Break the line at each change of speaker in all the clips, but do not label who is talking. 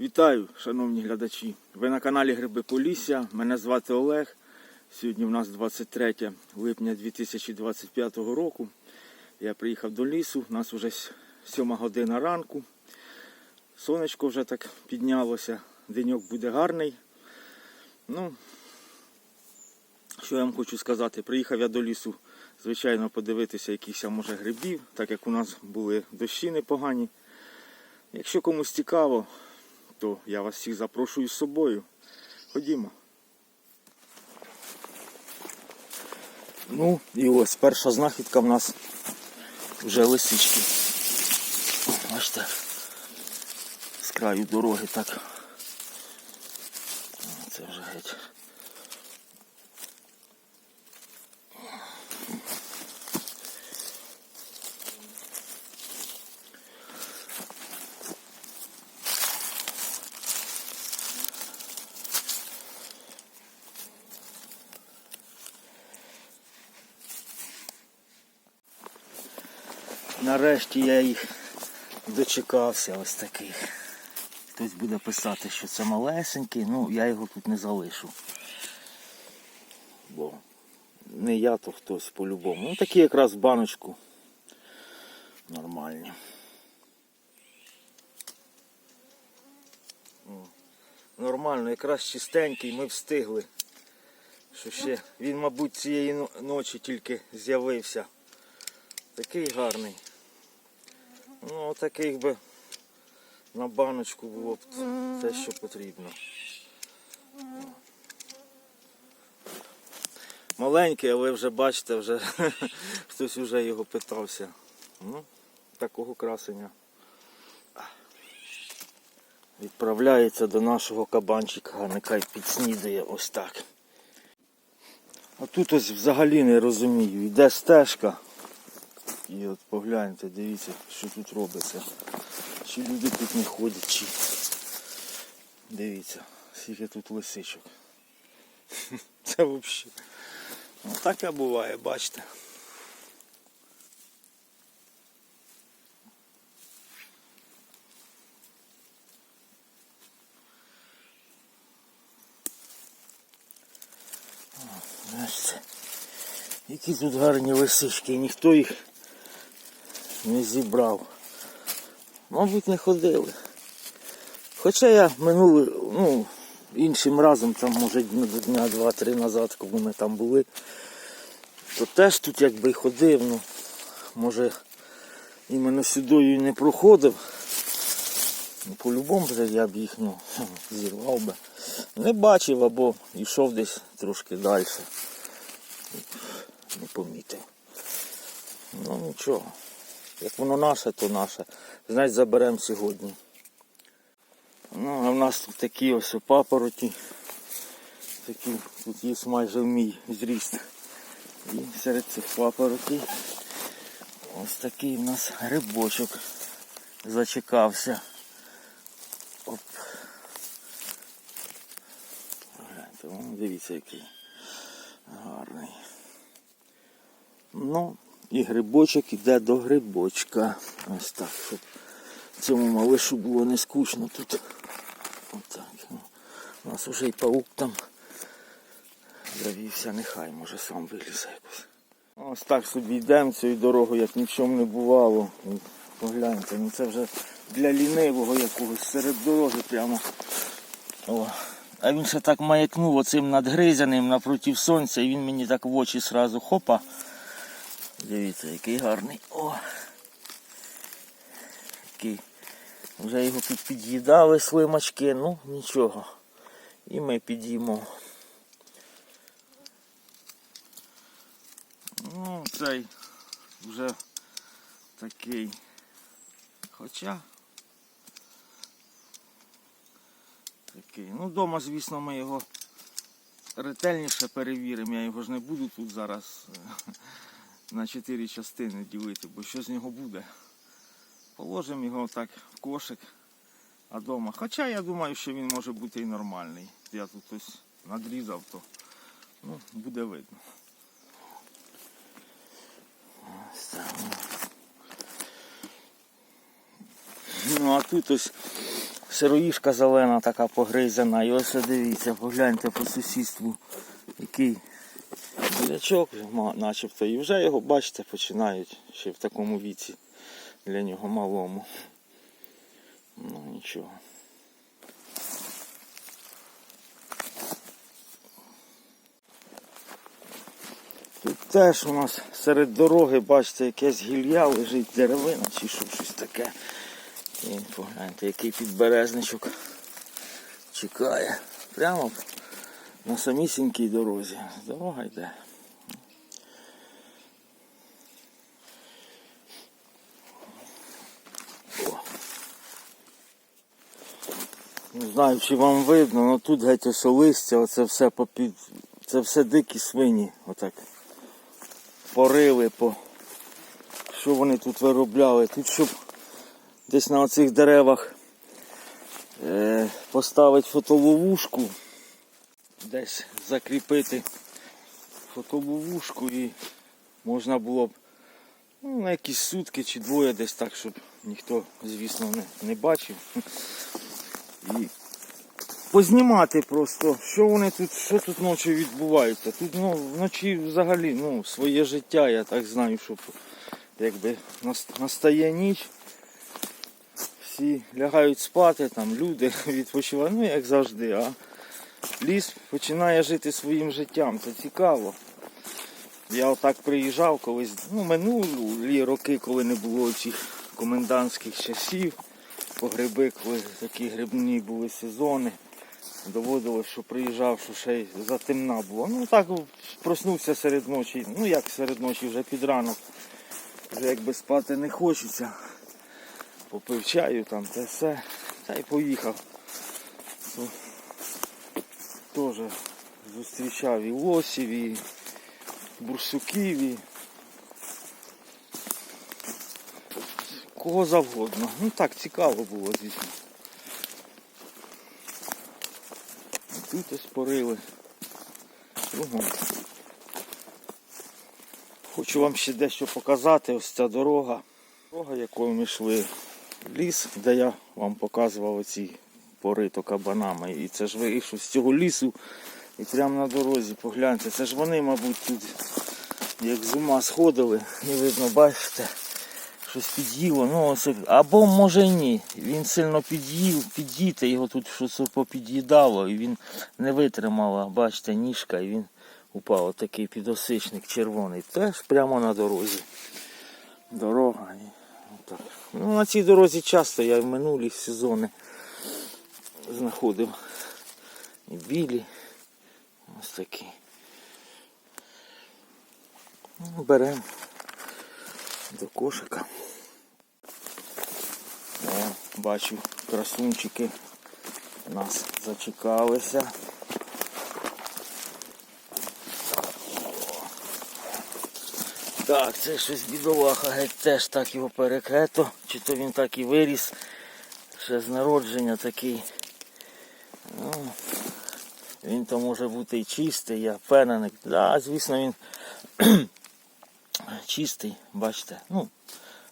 Вітаю, шановні глядачі. Ви на каналі Гриби Полісся. Мене звати Олег. Сьогодні у нас 23 липня 2025 року. Я приїхав до лісу. У нас вже 7 година ранку. Сонечко вже так піднялося. Деньок буде гарний. Ну, що я вам хочу сказати? Приїхав я до лісу, звичайно, подивитися якихось, може, грибів, так як у нас були дощі непогані. Якщо комусь цікаво, то я вас всіх запрошую з собою. Ходімо. Ну і ось перша знахідка в нас вже лисички. Бачите, з краю дороги так. Це вже геть. Нарешті я їх дочекався ось таких. Хтось буде писати, що це малесенький, ну я його тут не залишу. Бо не я, то хтось по-любому. Ну такі якраз в баночку. Нормальні. Нормально, якраз чистенький, ми встигли. Що ще він, мабуть, цієї ночі тільки з'явився. Такий гарний. Ну, таких би на баночку було б те, що потрібно. Маленький, але вже бачите, вже хтось вже його питався. Ну, такого красення. Відправляється до нашого кабанчика, нехай підснідає ось так. А тут ось взагалі не розумію. Йде стежка. І от погляньте, дивіться, що тут робиться. Чи люди тут не ходять, чи. Дивіться, скільки тут лисичок. Це взагалі. Ну, таке буває, бачите. Які тут гарні лисички, ніхто їх не зібрав. Мабуть, не ходили. Хоча я минулий, ну, іншим разом, там, може, дня два-три назад, коли ми там були, то теж тут якби ходив, ну, може, іменно сюдою не проходив. Ну, По-любому я б їх ну, зірвав би. Не бачив або йшов десь трошки далі. Не помітив. Ну нічого. Як воно наше, то наше. Значить заберемо сьогодні. Ну, а в нас тут такі ось папороті. Такі, тут є майже в мій зріст. І серед цих папоротей ось такий в нас грибочок зачекався. Оп. Гляньте, дивіться який гарний. Ну, і грибочок іде до грибочка. Ось так, щоб цьому малишу було не скучно тут. Отак. У нас вже і паук там завівся, нехай може сам вилізе якось. Ось так собі йдемо цією дорогою, як ні в чому не бувало. Погляньте, ну це вже для лінивого якогось серед дороги прямо. О. А він ще так маякнув оцим надгризяним напротив сонця, і він мені так в очі сразу хопа. Дивіться, який гарний. О! Який. Вже його тут під'їдали слимачки, ну нічого. І ми під'їмо. Ну, цей вже такий. Хоча. Такий. Ну, вдома, звісно, ми його ретельніше перевіримо. Я його ж не буду тут зараз е, на чотири частини ділити, бо що з нього буде. Положимо його так в кошик, а вдома. Хоча я думаю, що він може бути і нормальний. Я тут ось надрізав, то ну, буде видно. Ну а тут ось сироїшка зелена така погризана. І ось дивіться, погляньте по сусідству, який бурячок начебто. І вже його, бачите, починають ще в такому віці для нього малому. Ну нічого. Тут теж у нас серед дороги, бачите, якесь гілля лежить деревина чи що, щось таке. І погляньте, який підберезничок чекає. Прямо на самісінькій дорозі. Дорога йде. Не знаю, чи вам видно, але тут геть ось листя, оце все попід. Це все дикі свині. Отак порили по. Що вони тут виробляли? Тут щоб десь на оцих деревах е, поставити фотоловушку, десь закріпити фотоловушку і можна було б ну, на якісь сутки чи двоє десь так, щоб ніхто, звісно, не, не бачив. І познімати просто, що вони тут, що тут ночі відбувається. Тут ну, вночі взагалі ну, своє життя, я так знаю, що якби настає ніч, всі лягають спати, там люди відпочивають, ну як завжди, а ліс починає жити своїм життям, це цікаво. Я отак приїжджав колись, ну минулі роки, коли не було цих комендантських часів, по гриби, коли такі грибні були сезони. Доводилось, що приїжджав, що ще й затемна було. Ну так проснувся серед ночі, ну як серед ночі, вже під ранок. Вже якби спати не хочеться. Попив чаю там, те все. Та й поїхав. Теж зустрічав і лосів, і бурсуків, і кого завгодно. Ну так цікаво було, звісно. Тут ось порили. Кругом. Хочу вам ще дещо показати. Ось ця дорога. Дорога, якою ми йшли в ліс, де я вам показував оці порито кабанами. І це ж вийшов з цього лісу і прямо на дорозі погляньте. Це ж вони, мабуть, тут як з ума сходили. І видно, бачите, щось під'їло. Ну, ось, або може й ні. Він сильно під'їв, під'їти, його тут щось попід'їдало, і він не витримала, бачите, ніжка, і він упав. Отакий підосичник червоний. Теж прямо на дорозі. Дорога. Отак. Ну, на цій дорозі часто я в минулі сезони знаходив і білі. Ось такі. Ну, Беремо до кошика. О, бачу, красунчики нас зачекалися. Так, це щось бідолаха, геть теж так його перекрето, чи то він так і виріс. Ще з народження такий. Ну, він то може бути і чистий, я впевнений. Да, звісно, він чистий, бачите. Ну,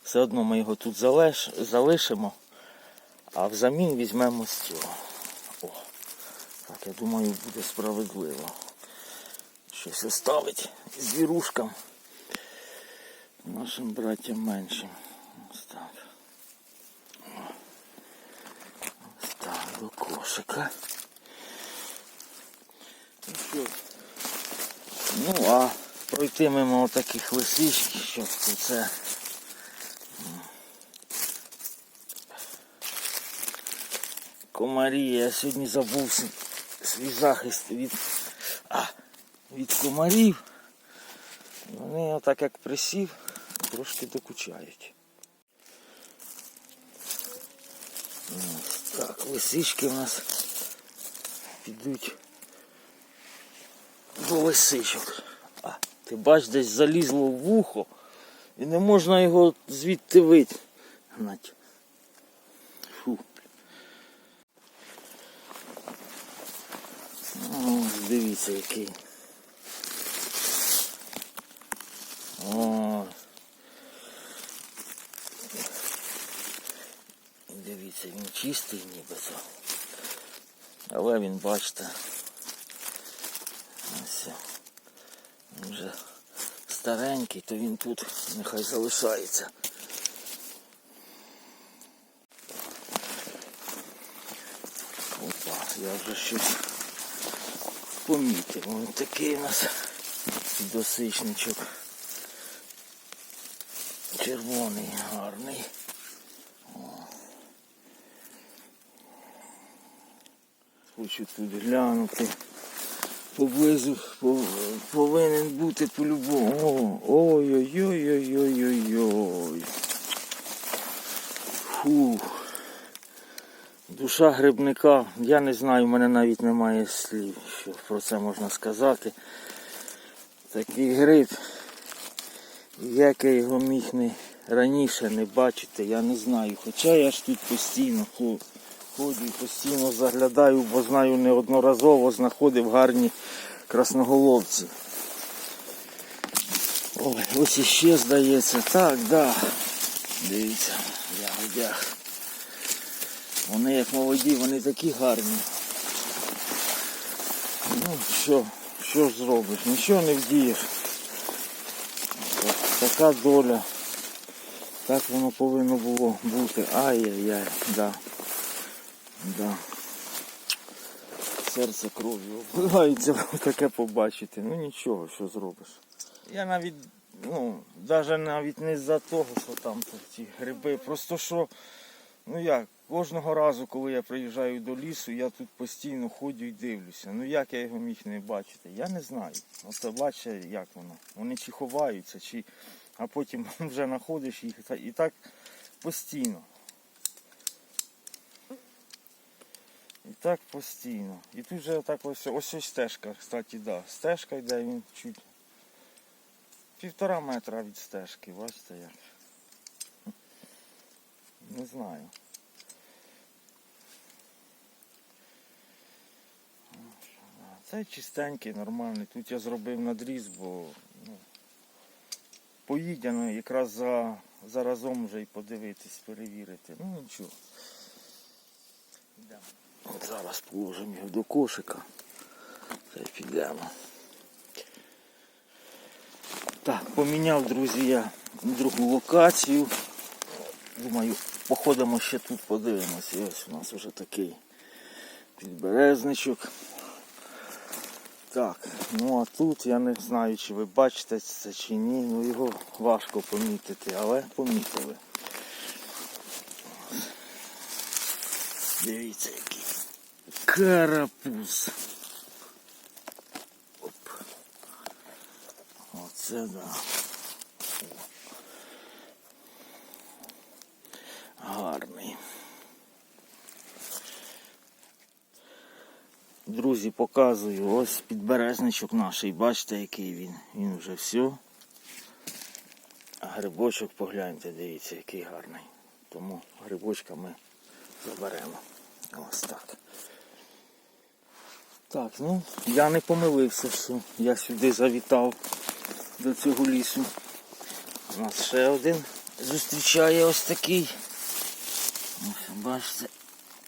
все одно ми його тут залиш, залишимо, а взамін візьмемо з цього. О, так, я думаю, буде справедливо. Щось оставить звірушкам нашим братям меншим. Ось так. Ось так, до кошика. Ну Ну, а пройти мимо таких лисичок, що це. Комарі, я сьогодні забув свій захист від, а, від комарів. Вони отак як присів, трошки докучають. Ось так, лисички у нас підуть до лисичок. Ти бач, десь залізло в вухо і не можна його звідти витягнути. Фу. Ось дивіться який. О. дивіться, він чистий нібито. Але він, бачите, ось вже старенький, то він тут нехай залишається. Опа, я вже щось помітив. Ось такий у нас досичничок. Червоний, гарний. Хочу тут глянути. Поблизу повинен бути по-любому. Ой-ой-ой-ой-ой-ой-ой. Фух. Душа грибника, я не знаю, в мене навіть немає слів, що про це можна сказати. Такий гриб, як я його міг не раніше не бачити, я не знаю. Хоча я ж тут постійно хо- ходжу і постійно заглядаю, бо знаю неодноразово знаходив гарні красноголовці. Ой, ось іще здається. Так, да. Дивіться, ягодях. Вони як молоді, вони такі гарні. Ну, що, що ж зробиш? Нічого не вдієш. Так, така доля. Так воно повинно було бути. Ай-яй-яй, да. Да. Серце кров'ю обливається таке побачити. Ну нічого, що зробиш. Я навіть, ну, навіть навіть не за того, що там ті гриби. Просто що, ну як, кожного разу, коли я приїжджаю до лісу, я тут постійно ходжу і дивлюся. Ну як я його міг не бачити? Я не знаю. Оце бачите, як воно. Вони чи ховаються, чи... а потім вже знаходиш їх і так постійно. Так постійно. І тут же так ось ось ось стежка, кстати, да. Стежка йде він чуть півтора метра від стежки, бачите як. Не знаю. Це чистенький, нормальний. Тут я зробив надріз, бо ну, поїдено якраз за, заразом вже і подивитись, перевірити. Ну нічого. Йдемо. От зараз положимо його до кошика. Та й підемо. Так, поміняв, друзі, я другу локацію. Думаю, походимо ще тут, подивимося. Ось у нас вже такий підберезничок. Так, ну а тут я не знаю, чи ви бачите це чи ні, ну його важко помітити, але помітили. Дивіться який. Карапуз. Оп. Оце да. Гарний. Друзі, показую, ось підберезничок наш. Бачите, який він. Він вже все. А грибочок погляньте, дивіться, який гарний. Тому грибочка ми заберемо. Ось так. Так, ну я не помилився, що я сюди завітав до цього лісу. У нас ще один зустрічає ось такий. Ось, бачите,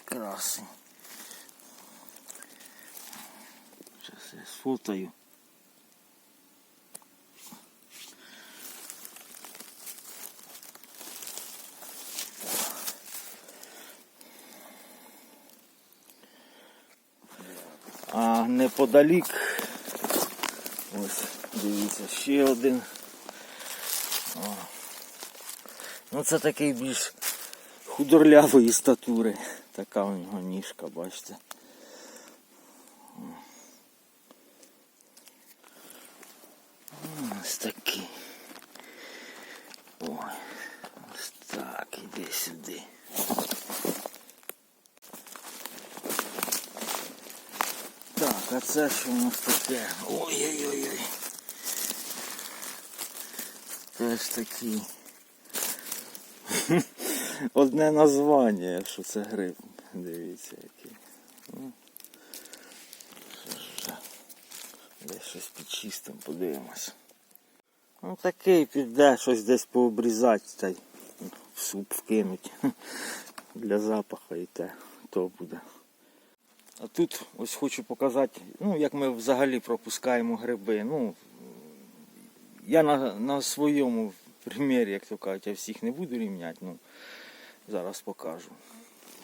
красень. Зараз я сфотаю. А неподалік, ось, дивіться, ще один. О. Ну це такий більш худорлявої статури. Така у нього ніжка, бачите. Ось такий. Ой, ось так, іди сюди. Так, а це що у нас таке? Ой-ой-ой. Теж такий. Одне названня, якщо це гриб. Дивіться який. Ну. Десь щось підчистим, подивимось. Ну такий піде, щось десь пообрізати та й в суп вкинуть. для запаху і те, то буде. А тут ось хочу показати, ну, як ми взагалі пропускаємо гриби. Ну, я на, на своєму примірі, як то кажуть, я всіх не буду рівняти, ну, зараз покажу.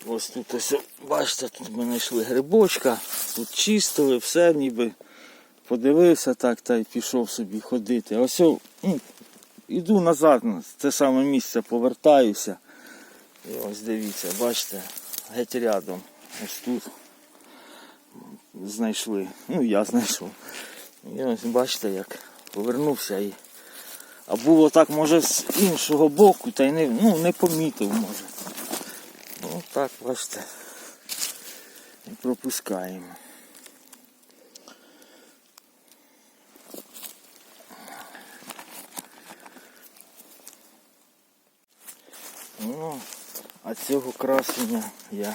Ось тут ось, бачите, тут ми знайшли грибочка, тут чистили, все ніби подивився так та й пішов собі ходити. Ось ну, іду назад на це саме місце, повертаюся. І ось дивіться, бачите, геть рядом. Ось тут знайшли. Ну я знайшов. І ось бачите, як повернувся і. А було так, може, з іншого боку, та й не, ну, не помітив, може. Ну так, бачите. І пропускаємо. Ну, а цього красення я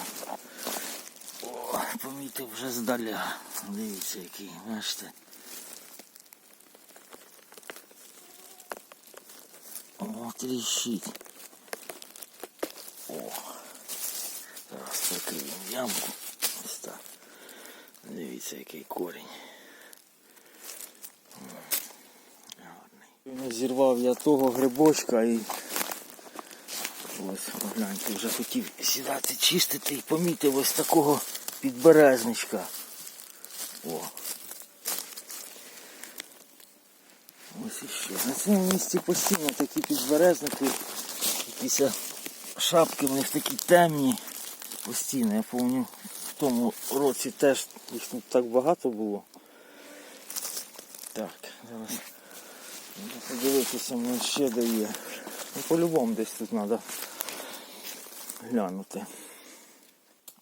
помітив вже здаля. Дивіться, який, бачите. О, тріщить. О. Зараз прикриємо ямку. Ось так. Дивіться, який корінь. Гарний. Зірвав я того грибочка і ось погляньте, вже хотів сідати чистити і помітив ось такого підберезничка. О. Ось іще. На цьому місці постійно такі підберезники, якісь шапки в них такі темні. Постійно, я пам'ятаю, в тому році теж їх тут так багато було. Так, зараз подивитися, може ще дає. Ну, по-любому десь тут треба глянути.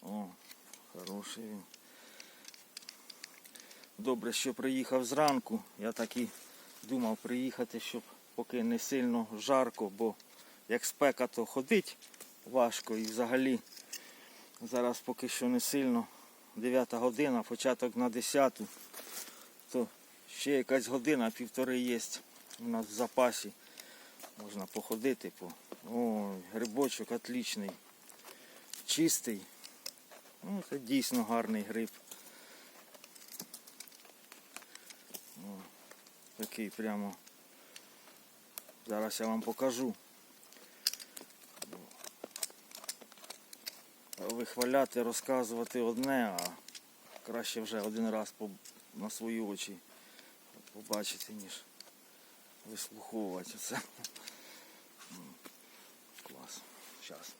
О, хороший він. Добре, що приїхав зранку. Я так і думав приїхати, щоб поки не сильно жарко, бо як спека, то ходить важко і взагалі зараз поки що не сильно. 9 година, початок на 10, то ще якась година, півтори є у нас в запасі. Можна походити по. О, грибочок отличний. Чистий. Ну, це дійсно гарний гриб. О, такий прямо. Зараз я вам покажу. Вихваляти, розказувати одне, а краще вже один раз на свої очі побачити, ніж вислуховувати це. Клас. Зараз.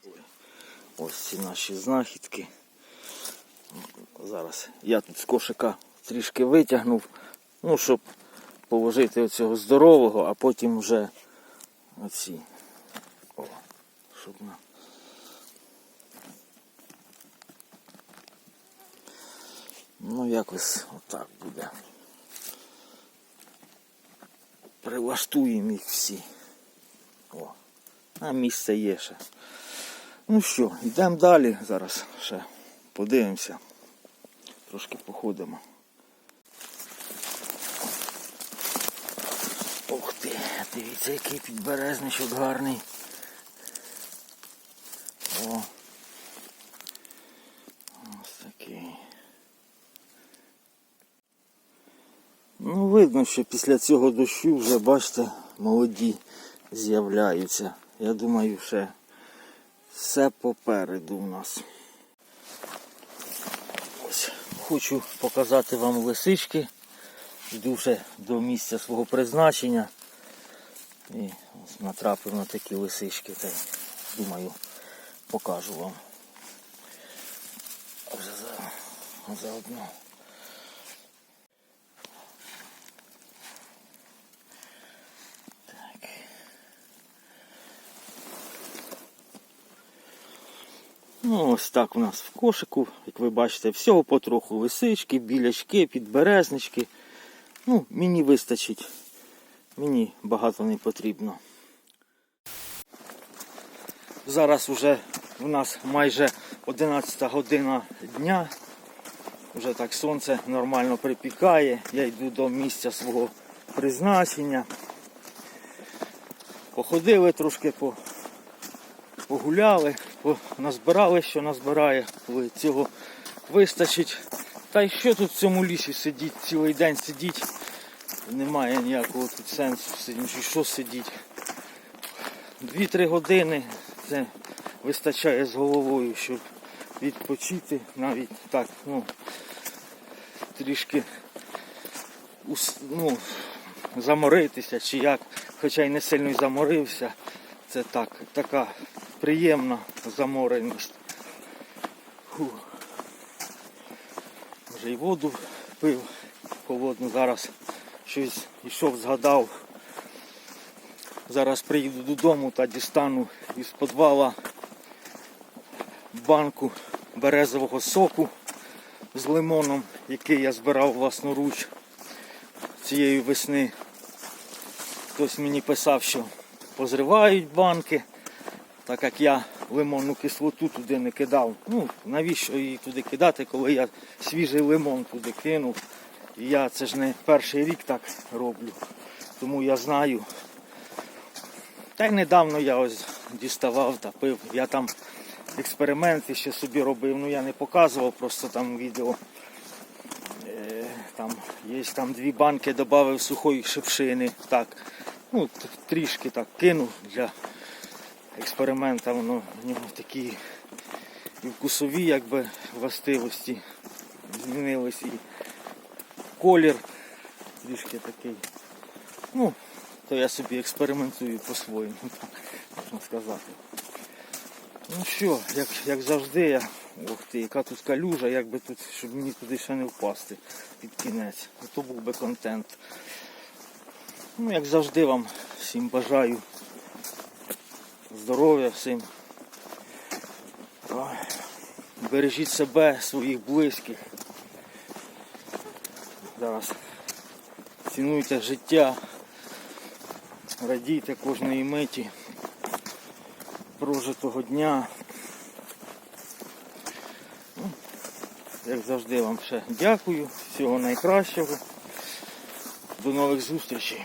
Ось ці наші знахідки. Зараз я тут з кошика трішки витягнув, ну, щоб положити оцього здорового, а потім вже оці. О, щоб на. Ну, якось отак буде. Прилаштуємо їх всі. О, а місце є ще. Ну що, йдемо далі. Зараз ще подивимося. Трошки походимо. Ух ти, дивіться, який підберезничок гарний. О. Ось такий. Ну, видно, що після цього дощу вже, бачите, молоді з'являються. Я думаю, ще все попереду у нас. Хочу показати вам лисички. Йду вже до місця свого призначення. І ось натрапив на такі лисички. Та думаю, покажу вам. Вже за. Ну, ось так у нас в кошику, як ви бачите, всього потроху лисички, білячки, підберезнички. Ну, мені вистачить. Мені багато не потрібно. Зараз вже у нас майже 11 година дня. Вже так сонце нормально припікає. Я йду до місця свого призначення. Походили трошки, по- погуляли, по- назбирали, що назбирає, коли цього вистачить. Та й що тут в цьому лісі сидіть, цілий день сидіть. Немає ніякого тут сенсу сидіти. Що сидіть? Дві-три години це вистачає з головою, щоб відпочити навіть так, ну, трішки ну, заморитися чи як, хоча й не сильно заморився. Це так, така приємна замореність. Фу. Вже й воду пив холодну, зараз щось йшов, згадав. Зараз приїду додому та дістану із підвала банку березового соку з лимоном, який я збирав власноруч цієї весни. Хтось мені писав, що позривають банки, так як я лимонну кислоту туди не кидав. Ну, навіщо її туди кидати, коли я свіжий лимон туди кинув. І я це ж не перший рік так роблю. Тому я знаю. Та й недавно я ось діставав та пив. Я там експерименти ще собі робив, ну я не показував, просто там відео. Е, Там є там дві банки, додав сухої шипшини. Так, ну трішки так кинув для експеримента, воно в нього такі і вкусові якби властивості змінились і колір трішки такий. Ну, то я собі експериментую по-своєму, можна сказати. Ну що, як, як завжди, я. Ох ти, яка тут калюжа, як би тут, щоб мені туди ще не впасти під кінець. То був би контент. Ну, як завжди вам всім бажаю здоров'я всім. Бережіть себе, своїх близьких. Зараз цінуйте життя, радійте кожної миті прожитого дня. Ну, Як завжди вам ще дякую, всього найкращого. До нових зустрічей.